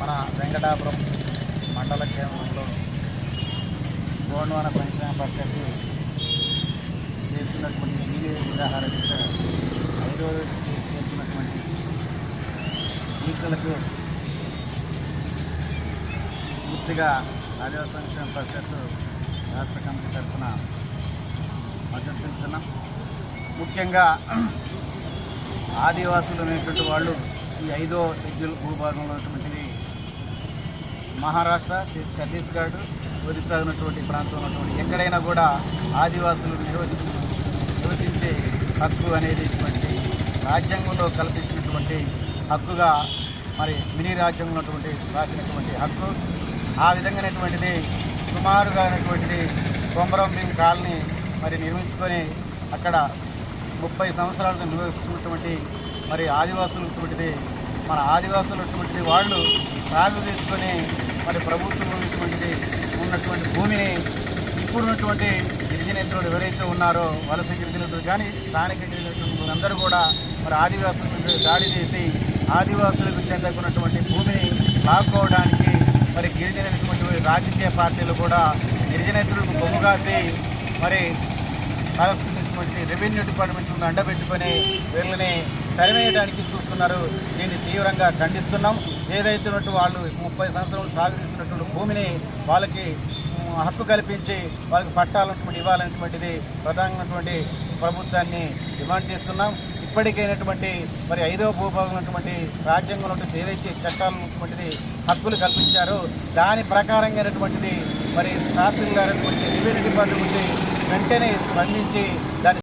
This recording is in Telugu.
మన వెంకటాపురం మండల కేంద్రంలో గోండవన సంక్షేమ పరిషత్ చేస్తున్నటువంటి నీలి నిరాహార దీక్ష ఐదో రోజుకి చేస్తున్నటువంటి దీక్షలకు పూర్తిగా ఆదివాసీ సంక్షేమ పరిషత్ రాష్ట్ర కమిటీ తరఫున మద్దతు ముఖ్యంగా ఆదివాసులు అనేటువంటి వాళ్ళు ఈ ఐదో షెడ్యూల్ భూభాగంలో ఉన్నటువంటిది మహారాష్ట్ర ఛత్తీస్గఢ్ ఒరిస్సా ఉన్నటువంటి ప్రాంతంలో ఉన్నటువంటి ఎక్కడైనా కూడా ఆదివాసులు నిరోధి నివసించే హక్కు అనేది ఇటువంటి రాజ్యాంగంలో కల్పించినటువంటి హక్కుగా మరి మినీ రాజ్యాంగంలో ఉన్నటువంటి రాసినటువంటి హక్కు. ఆ విధంగానటువంటిది సుమారుగా అయినటువంటిది కొమరం భీం కాలనీ మరి నిర్మించుకొని అక్కడ ముప్పై సంవత్సరాలు నివసిస్తున్నటువంటి మరి ఆదివాసులు ఉన్నటువంటిది మన ఆదివాసులు వాళ్ళు సాగు తీసుకొని మరి ప్రభుత్వం ఉన్నటువంటిది ఉన్నటువంటి భూమిని ఇప్పుడున్నటువంటి గిరిజనేతరులు ఎవరైతే ఉన్నారో వలస గిరిజనేతలు కానీ స్థానిక గిరిజనేతలు అందరూ కూడా మరి ఆదివాసులకు దాడి చేసి ఆదివాసులకు చెందకున్నటువంటి భూమిని లాక్కోవడానికి మరి గిరిజనటువంటి రాజకీయ పార్టీలు కూడా గిరిజనేతలకు బొమ్ముగాసి మరి కావాల్సినటువంటి రెవెన్యూ డిపార్ట్మెంట్ అండబెట్టుకొని వీళ్ళని తరిమేయడానికి చూస్తున్నారు. దీన్ని తీవ్రంగా ఖండిస్తున్నాం. ఏదైతున్నట్టు వాళ్ళు ముప్పై సంవత్సరాలు సాగరిస్తున్నటువంటి భూమిని వాళ్ళకి హక్కు కల్పించి వాళ్ళకి పట్టాలన్నటువంటి ఇవ్వాలన్నటువంటిది ప్రధానమైనటువంటి ప్రభుత్వాన్ని డిమాండ్ చేస్తున్నాం. ఇప్పటికైనటువంటి మరి ఐదవ భూభాగం ఉన్నటువంటి రాజ్యాంగంలో ఏదైతే చట్టాలు ఉన్నటువంటిది హక్కులు కల్పించారో దాని ప్రకారంగానటువంటిది మరి తహసీల్దార్ అటువంటి రెవెన్యూ డిపార్ట్మెంట్ వెంటనే స్పందించి దాన్ని